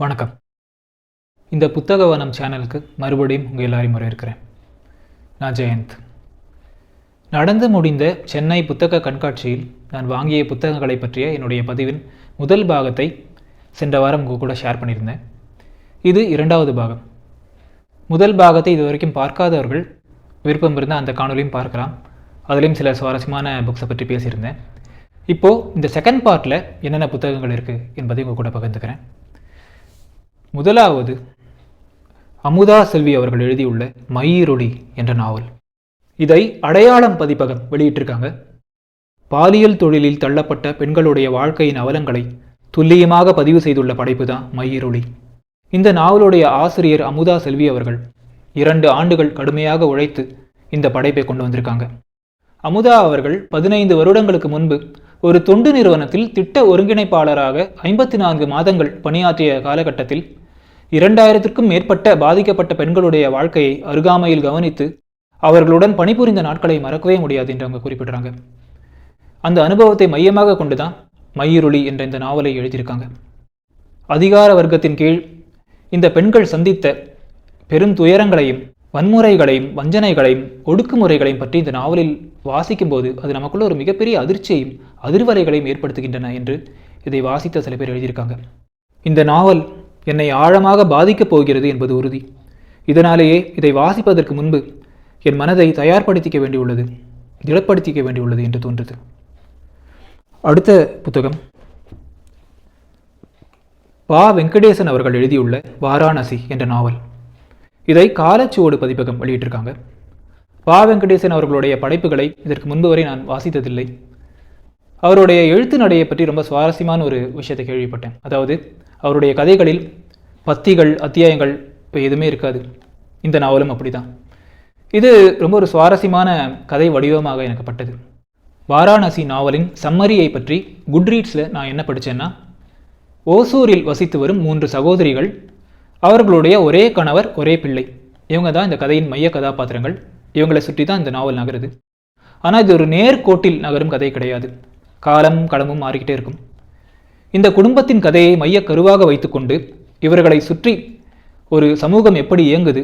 வணக்கம். இந்த புத்தக வனம் சேனலுக்கு மறுபடியும் உங்கள் எல்லாரையும் வரவேற்கிறேன். நான் ஜெயந்த். நடந்து முடிந்த சென்னை புத்தக கண்காட்சியில் நான் வாங்கிய புத்தகங்களை பற்றிய என்னுடைய பதிவின் முதல் பாகத்தை சென்ற வாரம் உங்கள் கூட ஷேர் பண்ணியிருந்தேன். இது இரண்டாவது பாகம். முதல் பாகத்தை இதுவரைக்கும் பார்க்காதவர்கள் விருப்பம் இருந்தால் அந்த காணொலியும் பார்க்கலாம். அதுலேயும் சில சுவாரஸ்யமான புக்ஸை பற்றி பேசியிருந்தேன். இப்போது இந்த செகண்ட் பார்ட்டில் என்னென்ன புத்தகங்கள் இருக்குது என்பதை உங்கள் கூட பகிர்ந்துக்கிறேன். முதலாவது அமுதா செல்வி அவர்கள் எழுதியுள்ள மயிரொளி என்ற நாவல். இதை அடையாளம் பதிப்பகம் வெளியிட்டிருக்காங்க. பாலியல் தொழிலில் தள்ளப்பட்ட பெண்களுடைய வாழ்க்கையின் அவலங்களை துல்லியமாக பதிவு செய்துள்ள படைப்பு தான் மயிரொளி. இந்த நாவலுடைய ஆசிரியர் அமுதா செல்வி அவர்கள் இரண்டு ஆண்டுகள் கடுமையாக உழைத்து இந்த படைப்பை கொண்டு வந்திருக்காங்க. அமுதா அவர்கள் பதினைந்து வருடங்களுக்கு முன்பு ஒரு தொண்டு நிறுவனத்தில் திட்ட ஒருங்கிணைப்பாளராக ஐம்பத்தி நான்கு மாதங்கள் பணியாற்றிய காலகட்டத்தில் இரண்டாயிரத்திற்கும் மேற்பட்ட பாதிக்கப்பட்ட பெண்களுடைய வாழ்க்கையை அருகாமையில் கவனித்து அவர்களுடன் பணிபுரிந்த நாட்களை மறக்கவே முடியாது என்று அவங்க குறிப்பிடுறாங்க. அந்த அனுபவத்தை மையமாக கொண்டுதான் மையிருளி என்ற இந்த நாவலை எழுதியிருக்காங்க. அதிகார வர்க்கத்தின் கீழ் இந்த பெண்கள் சந்தித்த பெரும் துயரங்களையும் வன்முறைகளையும் வஞ்சனைகளையும் ஒடுக்குமுறைகளையும் பற்றி இந்த நாவலில் வாசிக்கும்போது அது நமக்குள்ள ஒரு மிகப்பெரிய அதிர்ச்சியையும் அதிர்வலைகளையும் ஏற்படுத்துகின்றன என்று இதை வாசித்த சில பேர் எழுதியிருக்காங்க. இந்த நாவல் என்னை ஆழமாக பாதிக்கப் போகிறது என்பது உறுதி. இதனாலேயே இதை வாசிப்பதற்கு முன்பு என் மனதை தயார்படுத்திக்க வேண்டியுள்ளது திடப்படுத்திக்க வேண்டியுள்ளது என்று தோன்றுது. அடுத்த புத்தகம். பா. வெங்கடேசன் அவர்கள் எழுதியுள்ள வாராணசி என்ற நாவல். இதை காலச்சுவடு பதிப்பகம் வெளியிட்டிருக்காங்க. பா. வெங்கடேசன் அவர்களுடைய படைப்புகளை இதற்கு முன்பு வரை நான் வாசித்ததில்லை. அவருடைய எழுத்து நடையை பற்றி ரொம்ப சுவாரஸ்யமான ஒரு விஷயத்தை கேள்விப்பட்டேன். அதாவது அவருடைய கதைகளில் பத்திகள் அத்தியாயங்கள் இப்போ எதுவுமே இருக்காது. இந்த நாவலும் அப்படிதான் இது ரொம்ப ஒரு சுவாரஸ்யமான கதை வடிவமாக எனக்கு பட்டது வாராணசி நாவலின் சம்மரியை பற்றி குட்ரீட்ஸில் நான் என்ன படித்தேன்னா ஓசூரில் வசித்து வரும் மூன்று சகோதரிகள் அவர்களுடைய ஒரே கணவர் ஒரே பிள்ளை. இவங்க தான் இந்த கதையின் மைய கதாபாத்திரங்கள். இவங்களை சுற்றி தான் இந்த நாவல் நகருது. ஆனால் இது ஒரு நேர்கோட்டில் நகரும் கதை கிடையாது. காலம் களமும் மாறிக்கிட்டே இருக்கும். இந்த குடும்பத்தின் கதையை மைய கருவாக வைத்துக்கொண்டு இவர்களை சுற்றி ஒரு சமூகம் எப்படி இயங்குது?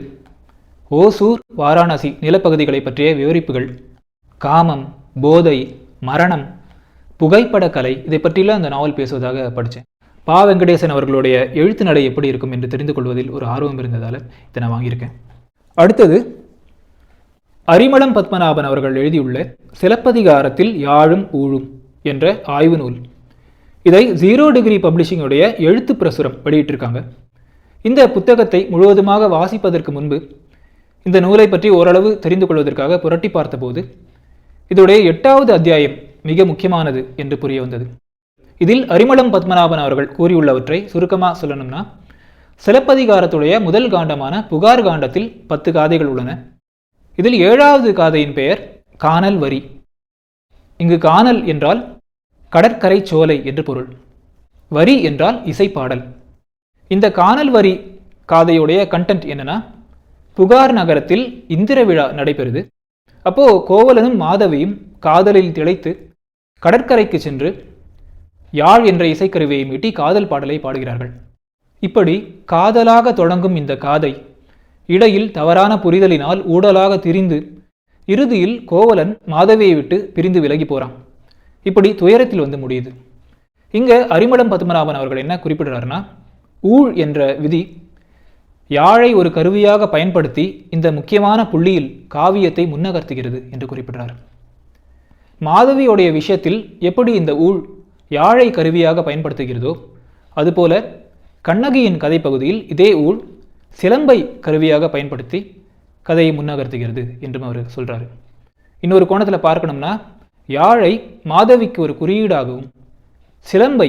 ஓசூர் வாராணசி நிலப்பகுதிகளை பற்றிய விவரிப்புகள். காமம் போதை மரணம் புகைப்படக்கலை இதை பற்றிலாம் அந்த நாவல் பேசுவதாக படித்தேன். பா. வெங்கடேசன் அவர்களுடைய எழுத்து நடை எப்படி இருக்கும் என்று தெரிந்து கொள்வதில் ஒரு ஆர்வம் இருந்ததால் இதை நான் வாங்கியிருக்கேன். அடுத்தது அரிமளம் பத்மநாபன் அவர்கள் எழுதியுள்ள சிலப்பதிகாரத்தில் யாழும் ஊழும். என்ற ஆய்வு நூல். இதை ஜீரோ டிகிரி பப்ளிஷிங்குடைய எழுத்து பிரசுரம் வெளியிட்டிருக்காங்க. இந்த புத்தகத்தை முழுவதுமாக வாசிப்பதற்கு முன்பு இந்த நூலை பற்றி ஓரளவு தெரிந்து கொள்வதற்காக புரட்டி பார்த்தபோது இதோடைய எட்டாவது அத்தியாயம் மிக முக்கியமானது என்று புரிய வந்தது. இதில் அரிமளம் பத்மநாபன் அவர்கள் கூறியுள்ளவற்றை சுருக்கமாக சொல்லணும்னா சிலப்பதிகாரத்துடைய முதல் காண்டமான புகார் காண்டத்தில் பத்து காதைகள் உள்ளன. இதில் ஏழாவது காதையின் பெயர் காணல் வரி. இங்கு காணல் என்றால் கடற்கரை சோலை என்று பொருள். வரி என்றால் இசைப்பாடல். இந்த காணல் வரி காதையுடைய கண்டென்ட் என்னன்னா புகார் நகரத்தில் இந்திர விழா நடைபெறுது. அப்போ கோவலனும் மாதவியும் காதலில் திளைத்து கடற்கரைக்கு சென்று யாழ் என்ற இசைக்கருவியை மீட்டி காதல் பாடலை பாடுகிறார்கள். இப்படி காதலாக தொடங்கும் இந்த காதை இடையில் தவறான புரிதலினால் ஊடலாக திரிந்து இறுதியில் கோவலன் மாதவியை விட்டு பிரிந்து விலகி போறான். இப்படி துயரத்தில் வந்து முடியுது. இங்க அரிமளம் பத்மநாபன் அவர்கள் என்ன குறிப்பிடுறாருன்னா ஊழ் என்ற விதி யாழை ஒரு கருவியாக பயன்படுத்தி இந்த முக்கியமான புள்ளியில் காவியத்தை முன்னகர்த்துகிறது என்று குறிப்பிடுறார். மாதவியோடைய விஷயத்தில் எப்படி இந்த ஊழ் யாழை கருவியாக பயன்படுத்துகிறதோ அதுபோல கண்ணகியின் கதை பகுதியில் இதே ஊழ் சிலம்பை கருவியாக பயன்படுத்தி கதையை முன்னகர்த்துகிறது என்றும் அவர் சொல்கிறாரு இன்னொரு கோணத்தில் பார்க்கணும்னா யாழை மாதவிக்கு ஒரு குறியீடாகவும் சிலம்பை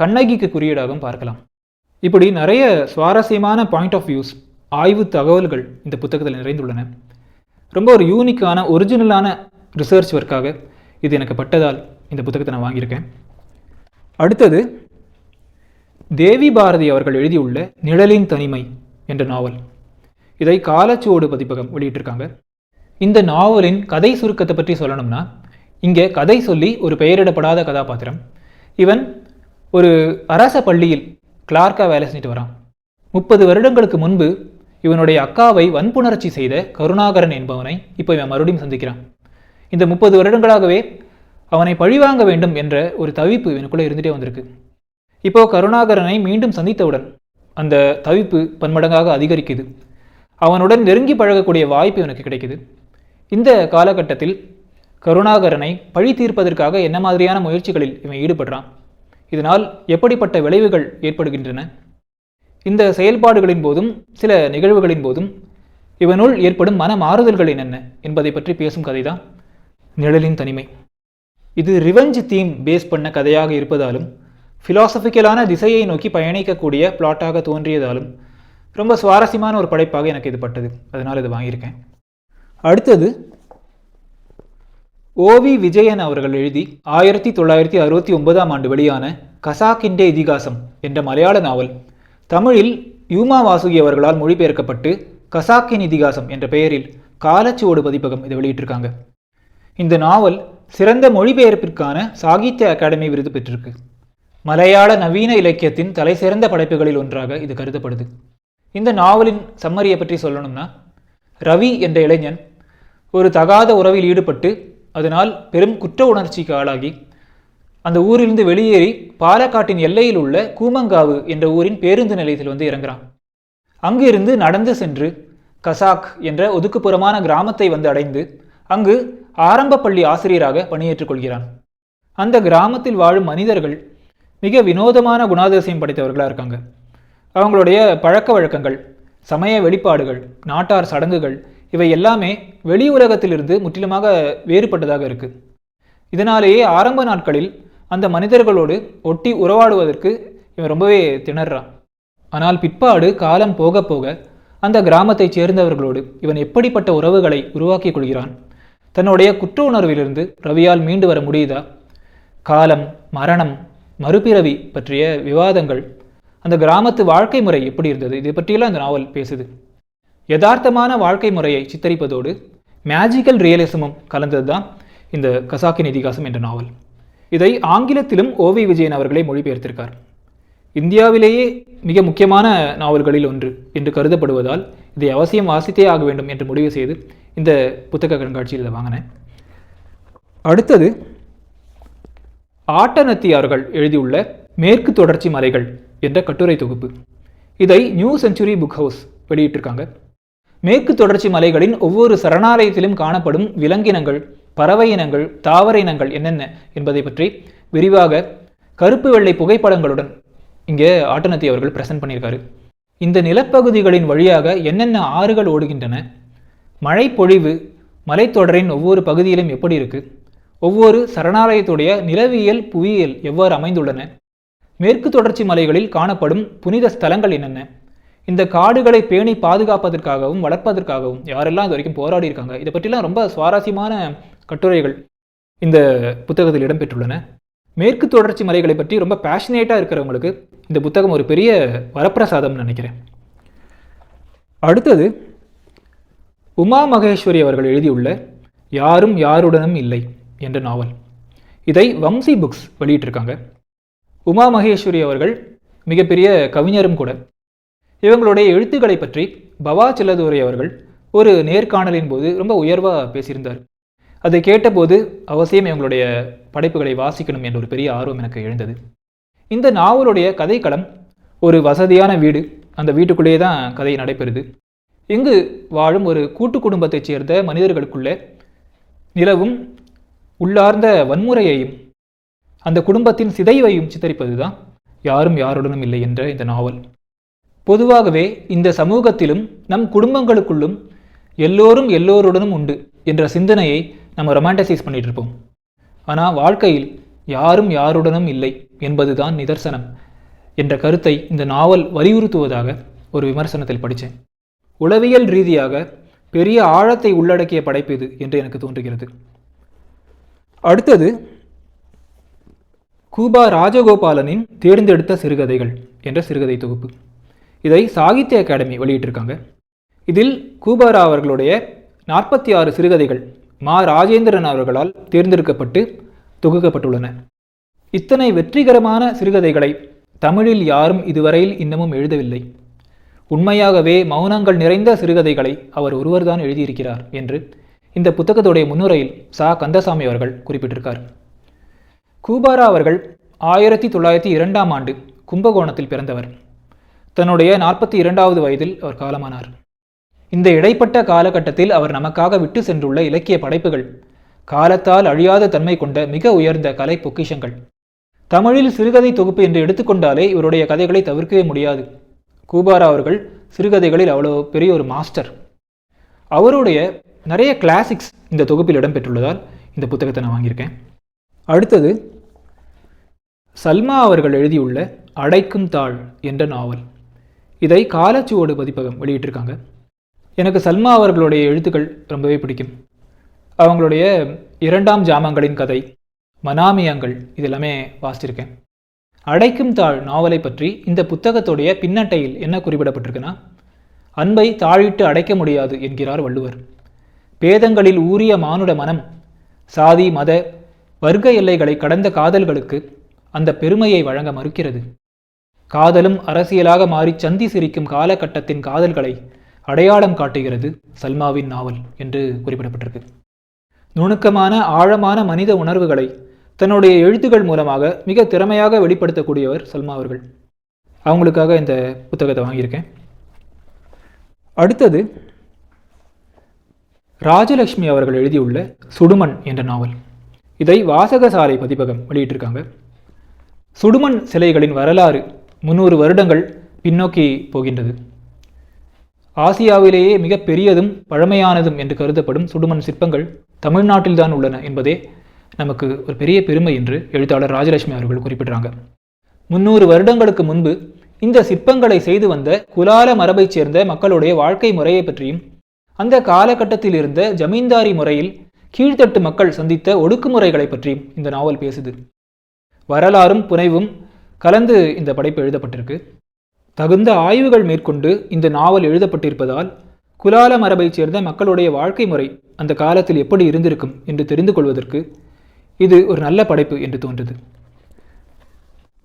கண்ணகிக்கு குறியீடாகவும் பார்க்கலாம். இப்படி நிறைய சுவாரஸ்யமான பாயிண்ட் ஆஃப் வியூஸ் ஆய்வு தகவல்கள் இந்த புத்தகத்தில் நிறைந்துள்ளன. ரொம்ப ஒரு யூனிக்கான ஒரிஜினலான ரிசர்ச் ஒர்க்காக இது எனக்கு பட்டதால் இந்த புத்தகத்தை நான் வாங்கியிருக்கேன். அடுத்தது தேவி பாரதி அவர்கள் எழுதியுள்ள நிழலின் தனிமை என்ற நாவல். இதை காலச்சுவோடு பதிப்பகம் வெளியிட்டிருக்காங்க. இந்த நாவலின் கதை சுருக்கத்தை பற்றி சொல்லணும்னா இங்கே கதை சொல்லி ஒரு பெயரிடப்படாத கதாபாத்திரம். இவன் ஒரு அரச பள்ளியில் கிளார்க்காக வேலை செஞ்சுட்டு வரான். முப்பது வருடங்களுக்கு முன்பு இவனுடைய அக்காவை வன்புணர்ச்சி செய்த கருணாகரன் என்பவனை இப்போ இவன் மறுபடியும் சந்திக்கிறான். இந்த முப்பது வருடங்களாகவே அவனை பழிவாங்க வேண்டும் என்ற ஒரு தவிப்பு இவனுக்குள்ளே இருந்துகிட்டே வந்திருக்கு. இப்போ கருணாகரனை மீண்டும் சந்தித்தவுடன் அந்த தவிப்பு பன்மடங்காக அதிகரிக்குது. அவனுடன் நெருங்கி பழகக்கூடிய வாய்ப்பு இவனுக்கு கிடைக்குது. இந்த காலகட்டத்தில் கருணாகரனை பழி தீர்ப்பதற்காக என்ன மாதிரியான முயற்சிகளில் இவன் ஈடுபடுறான்? இதனால் எப்படிப்பட்ட விளைவுகள் ஏற்படுகின்றன? இந்த செயல்பாடுகளின் போதும் சில நிகழ்வுகளின் போதும் இவனுள் ஏற்படும் மன மாறுதல்கள் என்னென்ன என்பதை பற்றி பேசும் கதைதான் நிழலின் தனிமை. இது ரிவெஞ்ச் தீம் பேஸ் பண்ண கதையாக இருப்பதாலும் ஃபிலாசபிக்கலான திசையை நோக்கி பயணிக்கக்கூடிய பிளாட்டாக தோன்றியதாலும் ரொம்ப சுவாரஸ்யமான ஒரு படைப்பாக எனக்கு இது பட்டது. அதனால் இது வாங்கியிருக்கேன். அடுத்தது ஓவி விஜயன் அவர்கள் எழுதி ஆயிரத்தி தொள்ளாயிரத்தி அறுபத்தி ஒன்பதாம் ஆண்டு வெளியான கசாக்கிண்டே இதிகாசம் என்ற மலையாள நாவல். தமிழில் யூமா வாசுகி அவர்களால் மொழிபெயர்க்கப்பட்டு கசாக்கின் இதிகாசம் என்ற பெயரில் காலச்சுவோடு பதிப்பகம் இதை வெளியிட்டிருக்காங்க. இந்த நாவல் சிறந்த மொழிபெயர்ப்பிற்கான சாகித்ய அகாடமி விருது பெற்றிருக்கு. மலையாள நவீன இலக்கியத்தின் தலைசிறந்த படைப்புகளில் ஒன்றாக இது கருதப்படுது. இந்த நாவலின் சம்மரியை பற்றி சொல்லணும்னா ரவி என்ற இளைஞன் ஒரு தகாத உறவில் ஈடுபட்டு அதனால் பெரும் குற்ற உணர்ச்சிக்கு ஆளாகி அந்த ஊரிலிருந்து வெளியேறி பாலக்காட்டின் எல்லையில் உள்ள கூமங்காவு என்ற ஊரின் பேருந்து நிலையத்தில் வந்து இறங்குறான். அங்கிருந்து நடந்து சென்று கசாக் என்ற ஒதுக்குப்புறமான கிராமத்தை வந்து அடைந்து அங்கு ஆரம்ப பள்ளி ஆசிரியராக பணியேற்றுக் கொள்கிறான். அந்த கிராமத்தில் வாழும் மனிதர்கள் மிக வினோதமான குணாதிசயம் படைத்தவர்களாக இருக்காங்க. அவங்களுடைய பழக்க வழக்கங்கள் சமய வெளிப்பாடுகள் நாட்டார் சடங்குகள் இவை எல்லாமே வெளி உலகத்திலிருந்து முற்றிலுமாக வேறுபட்டதாக இருக்குது இதனாலேயே ஆரம்ப நாட்களில் அந்த மனிதர்களோடு ஒட்டி உறவாடுவதற்கு இவன் ரொம்பவே திணறான். ஆனால் பிற்பாடு காலம் போக போக அந்த கிராமத்தைச் சேர்ந்தவர்களோடு இவன் எப்படிப்பட்ட உறவுகளை உருவாக்கிக் கொள்கிறான்? தன்னுடைய குற்ற உணர்விலிருந்து ரவியால் மீண்டு வர முடியுதா? காலம் மரணம் மறுபிறவி பற்றிய விவாதங்கள் அந்த கிராமத்து வாழ்க்கை முறை எப்படி இருந்தது? இதை பற்றியெல்லாம் இந்த நாவல் பேசுது. யதார்த்தமான வாழ்க்கை முறையை சித்தரிப்பதோடு மேஜிக்கல் ரியலிசமும் கலந்தது தான் இந்த கசாக்கின் இதிகாசம் என்ற நாவல். இதை ஆங்கிலத்திலும் ஓவி விஜயன் அவர்களே மொழிபெயர்த்திருக்கார். இந்தியாவிலேயே மிக முக்கியமான நாவல்களில் ஒன்று என்று கருதப்படுவதால் இதை அவசியம் வாசித்தே ஆக வேண்டும் என்று முடிவு செய்து இந்த புத்தக கண்காட்சியில் இதை வாங்கினேன். அடுத்தது ஆட்டநத்தியார்கள் எழுதியுள்ள மேற்கு தொடர்ச்சி மலைகள். என்ற கட்டுரை தொகுப்பு. இதை நியூ செஞ்சுரி புக் ஹவுஸ் வெளியிட்டிருக்காங்க. மேற்கு தொடர்ச்சி மலைகளின் ஒவ்வொரு சரணாலயத்திலும் காணப்படும் விலங்கினங்கள் பறவை இனங்கள் தாவர இனங்கள் என்னென்ன என்பதை பற்றி விரிவாக கருப்பு வெள்ளை புகைப்படங்களுடன் இங்கே ஆட்டநத்தி அவர்கள் பிரசன்ட் பண்ணியிருக்காரு. இந்த நிலப்பகுதிகளின் வழியாக என்னென்ன ஆறுகள் ஓடுகின்றன மழை பொழிவு மலைத்தொடரின் ஒவ்வொரு பகுதியிலும் எப்படி இருக்கு ஒவ்வொரு சரணாலயத்துடைய நிலவியல் புவியியல் எவ்வாறு அமைந்துள்ளன மேற்கு தொடர்ச்சி மலைகளில் காணப்படும் புனித ஸ்தலங்கள் என்னென்ன? இந்த காடுகளை பேணி பாதுகாப்பதற்காகவும் வளர்ப்பதற்காகவும் யாரெல்லாம் இது வரைக்கும் போராடி இருக்காங்க? இதை பற்றிலாம் ரொம்ப சுவாரஸ்யமான கட்டுரைகள் இந்த புத்தகத்தில் இடம்பெற்றுள்ளன. மேற்கு தொடர்ச்சி மலைகளை பற்றி ரொம்ப பேஷனேட்டாக இருக்கிறவங்களுக்கு இந்த புத்தகம் ஒரு பெரிய வரப்பிரசாதம்னு நினைக்கிறேன். அடுத்தது உமா மகேஸ்வரி அவர்கள் எழுதியுள்ள யாரும் யாருடனும் இல்லை என்ற நாவல். இதை வம்சி புக்ஸ் வெளியிட்டிருக்காங்க. உமா மகேஸ்வரி அவர்கள் மிகப்பெரிய கவிஞரும் கூட. இவங்களுடைய எழுத்துக்களை பற்றி பவா செல்லதுரை அவர்கள் ஒரு நேர்காணலின் போது ரொம்ப உயர்வாக பேசியிருந்தார். அதை கேட்டபோது அவசியம் இவங்களுடைய படைப்புகளை வாசிக்கணும் என்ற ஒரு பெரிய ஆர்வம் எனக்கு எழுந்தது. இந்த நாவலுடைய கதைக்களம் ஒரு வசதியான வீடு. அந்த வீட்டுக்குள்ளேயே தான் கதை நடைபெறுது. இங்கு வாழும் ஒரு கூட்டு குடும்பத்தைச் சேர்ந்த மனிதர்களுக்குள்ளே நிலவும் உள்ளார்ந்த வன்முறையையும் அந்த குடும்பத்தின் சிதைவையும் சித்தரிப்பது தான் யாரும் யாருடனும் இல்லை என்ற இந்த நாவல். பொதுவாகவே இந்த சமூகத்திலும் நம் குடும்பங்களுக்குள்ளும் எல்லோரும் எல்லோருடனும் உண்டு என்ற சிந்தனையை நம்ம ரொமான்டசைஸ் பண்ணிட்டு இருப்போம் ஆனால் வாழ்க்கையில் யாரும் யாருடனும் இல்லை என்பதுதான் நிதர்சனம் என்ற கருத்தை இந்த நாவல் வலியுறுத்துவதாக ஒரு விமர்சனத்தில் படித்தேன். உளவியல் ரீதியாக பெரிய ஆழத்தை உள்ளடக்கிய படைப்பு இது என்று எனக்கு தோன்றுகிறது. அடுத்தது கூபா ராஜகோபாலனின் தேர்ந்தெடுத்த சிறுகதைகள் என்ற சிறுகதை தொகுப்பு. இதை சாகித்ய அகாடமி வெளியிட்டிருக்காங்க. இதில் கூபாரா அவர்களுடைய நாற்பத்தி ஆறு சிறுகதைகள் மா ராஜேந்திரன் அவர்களால் தேர்ந்தெடுக்கப்பட்டு தொகுக்கப்பட்டுள்ளன. இத்தனை வெற்றிகரமான சிறுகதைகளை தமிழில் யாரும் இதுவரையில் இன்னமும் எழுதவில்லை. உண்மையாகவே மௌனங்கள் நிறைந்த சிறுகதைகளை அவர் ஒருவர்தான் எழுதியிருக்கிறார் என்று இந்த புத்தகத்துடைய முன்னுரையில் சா. கந்தசாமி அவர்கள் குறிப்பிட்டிருக்கார். கூபாரா அவர்கள் ஆயிரத்தி தொள்ளாயிரத்தி இரண்டாம் ஆண்டு கும்பகோணத்தில் பிறந்தவர். தன்னுடைய நாற்பத்தி இரண்டாவது வயதில் அவர் காலமானார். இந்த இடைப்பட்ட காலகட்டத்தில் அவர் நமக்காக விட்டு சென்றுள்ள இலக்கிய படைப்புகள் காலத்தால் அழியாத தன்மை கொண்ட மிக உயர்ந்த கலை பொக்கிஷங்கள். தமிழில் சிறுகதை தொகுப்பு என்று எடுத்துக்கொண்டாலே இவருடைய கதைகளை தவிர்க்கவே முடியாது. கூபாரா அவர்கள் சிறுகதைகளில் அவ்வளோ பெரிய ஒரு மாஸ்டர். அவருடைய நிறைய கிளாசிக்ஸ் இந்த தொகுப்பில் இடம்பெற்றுள்ளதால் இந்த புத்தகத்தை நான் வாங்கியிருக்கேன். அடுத்தது சல்மா அவர்கள் எழுதியுள்ள அடைக்கும் தாள் என்ற நாவல். இதை காலச்சுவோடு பதிப்பகம் வெளியிட்டிருக்காங்க. எனக்கு சல்மா அவர்களுடைய எழுத்துக்கள் ரொம்பவே பிடிக்கும். அவங்களுடைய இரண்டாம் ஜாமங்களின் கதை மனாமியங்கள் இதெல்லாமே வாசிச்சிருக்கேன். அடைக்கும் தாள் நாவலை பற்றி இந்த புத்தகத்துடைய பின்னட்டையில் என்ன குறிப்பிடப்பட்டிருக்குன்னா அன்பை தாழிட்டு அடைக்க முடியாது என்கிறார் வள்ளுவர். பேதங்களில் ஊறிய மானுட மனம் சாதி மத வர்க்க எல்லைகளை கடந்த காதல்களுக்கு அந்த பெருமையை வழங்க மறுக்கிறது. காதலும் அரசியலாக மாறி சந்தி சிரிக்கும் காலகட்டத்தின் காதல்களை அடையாளம் காட்டுகிறது சல்மாவின் நாவல் என்று குறிப்பிடப்பட்டிருக்கு. நுணுக்கமான ஆழமான மனித உணர்வுகளை தன்னுடைய எழுத்துக்கள் மூலமாக மிக திறமையாக வெளிப்படுத்தக்கூடியவர் சல்மா அவர்கள். அவங்களுக்காக இந்த புத்தகத்தை வாங்கியிருக்கேன். அடுத்தது ராஜலக்ஷ்மி அவர்கள் எழுதியுள்ள சுடுமண் என்ற நாவல். இதை வாசகசாலை பதிப்பகம் வெளியிட்டிருக்காங்க. சுடுமண் சிலைகளின் வரலாறு முன்னூறு வருடங்கள் பின்னோக்கி போகின்றது. ஆசியாவிலேயே மிக பெரியதும் பழமையானதும் என்று கருதப்படும் சுடுமண் சிற்பங்கள் தமிழ்நாட்டில்தான் உள்ளன என்பதே நமக்கு ஒரு பெரிய பெருமை என்று எழுத்தாளர் ராஜலட்சுமி அவர்கள் குறிப்பிடுறாங்க. முன்னூறு வருடங்களுக்கு முன்பு இந்த சிற்பங்களை செய்து வந்த குலால மரபைச் சேர்ந்த மக்களுடைய வாழ்க்கை முறையை பற்றியும் அந்த காலகட்டத்தில் இருந்த ஜமீன்தாரி முறையில் கீழ்த்தட்டு மக்கள் சந்தித்த ஒடுக்குமுறைகளை பற்றியும் இந்த நாவல் பேசுது. வரலாறும் புனைவும் கலந்து இந்த படைப்பு எழுதப்பட்டிருக்கு. தகுந்த ஆய்வுகள் மேற்கொண்டு இந்த நாவல் எழுதப்பட்டிருப்பதால் குலால மரபைச் சேர்ந்த மக்களுடைய வாழ்க்கை முறை அந்த காலத்தில் எப்படி இருந்திருக்கும் என்று தெரிந்து கொள்வதற்கு இது ஒரு நல்ல படைப்பு என்று தோன்றது.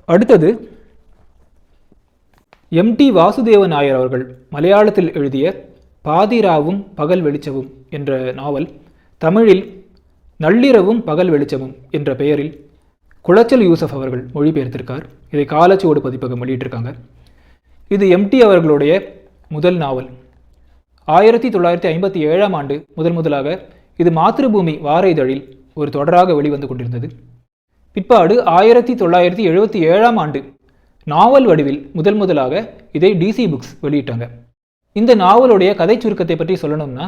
அடுத்தது எம். டி. வாசுதேவ நாயர் அவர்கள் மலையாளத்தில் எழுதிய பாதிராவும் பகல் வெளிச்சவும் என்ற நாவல். தமிழில் நள்ளிரவும் பகல் வெளிச்சமும் என்ற பெயரில் குளச்சல் யூசப் அவர்கள் மொழிபெயர்த்திருக்கார். இதை காலச்சோடு பதிப்பகம் வெளியிட்டிருக்காங்க. இது எம்டி அவர்களுடைய முதல் நாவல். ஆயிரத்தி தொள்ளாயிரத்தி ஐம்பத்தி ஏழாம் ஆண்டு முதல் முதலாக இது மாத்திருபூமி வார இதழில் ஒரு தொடராக வெளிவந்து கொண்டிருந்தது. பிற்பாடு ஆயிரத்தி தொள்ளாயிரத்தி எழுபத்தி ஏழாம் ஆண்டு நாவல் வடிவில் முதல் முதலாக இதை டிசி புக்ஸ் வெளியிட்டாங்க. இந்த நாவலுடைய கதை சுருக்கத்தை பற்றி சொல்லணும்னா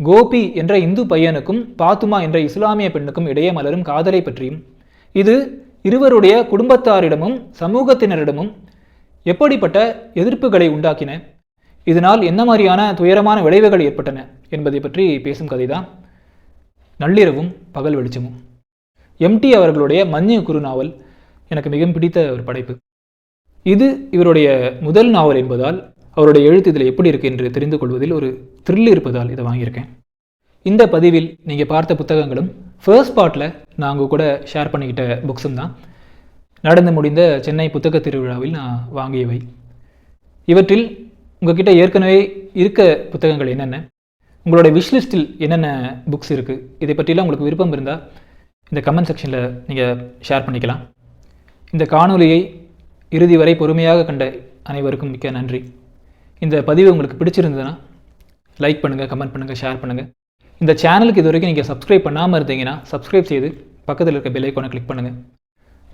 கோபி என்ற இந்து பையனுக்கும் பாத்துமா என்ற இஸ்லாமிய பெண்ணுக்கும் இடையே மலரும் காதலை பற்றியும் இது இருவருடைய குடும்பத்தாரிடமும் சமூகத்தினரிடமும் எப்படிப்பட்ட எதிர்ப்புகளை உண்டாக்கின? இதனால் என்ன மாதிரியான துயரமான விளைவுகள் ஏற்பட்டன என்பதை பற்றி பேசும் கதைதான். நள்ளிரவும் பகல் வெளிச்சமும். எம்டி அவர்களுடைய மஞ்சு குரு நாவல் எனக்கு மிகவும் பிடித்த ஒரு படைப்பு. இது இவருடைய முதல் நாவல் என்பதால் அவருடைய எழுத்து இதில் எப்படி இருக்கு என்று தெரிந்து கொள்வதில் ஒரு த்ரில் இருப்பதால் இதை வாங்கியிருக்கேன். இந்த பதிவில் நீங்கள் பார்த்த புத்தகங்களும் ஃபர்ஸ்ட் பார்ட்டில் நான் உங்கள் கூட ஷேர் பண்ணிக்கிட்ட புக்ஸும் தான். நடந்து முடிந்த சென்னை புத்தக திருவிழாவில் நான் வாங்கியவை. இவற்றில் உங்ககிட்ட ஏற்கனவே இருக்க புத்தகங்கள் என்னென்ன உங்களோட விஷ்லிஸ்டில் என்னென்ன புக்ஸ் இருக்குது இதை பற்றிலாம் உங்களுக்கு விருப்பம் இருந்தால் இந்த கமெண்ட் செக்ஷனில் நீங்கள் ஷேர் பண்ணிக்கலாம். இந்த காணொலியை இறுதி வரை பொறுமையாக கண்ட அனைவருக்கும் மிக்க நன்றி. இந்த பதிவு உங்களுக்கு பிடிச்சிருந்ததுன்னா லைக் பண்ணுங்கள் கமெண்ட் பண்ணுங்கள் ஷேர் பண்ணுங்கள் இந்த சேனலுக்கு இது வரைக்கும் நீங்கள் சப்ஸ்கிரைப் பண்ணாமல் இருந்தீங்கன்னா சப்ஸ்கிரைப் செய்து பக்கத்தில் இருக்க பெல்லைக்கோனை கிளிக் பண்ணுங்கள்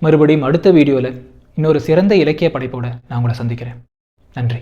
மறுபடியும் அடுத்த வீடியோவில் இன்னொரு சிறந்த இலக்கிய படைப்போட நான் உங்களை சந்திக்கிறேன். நன்றி.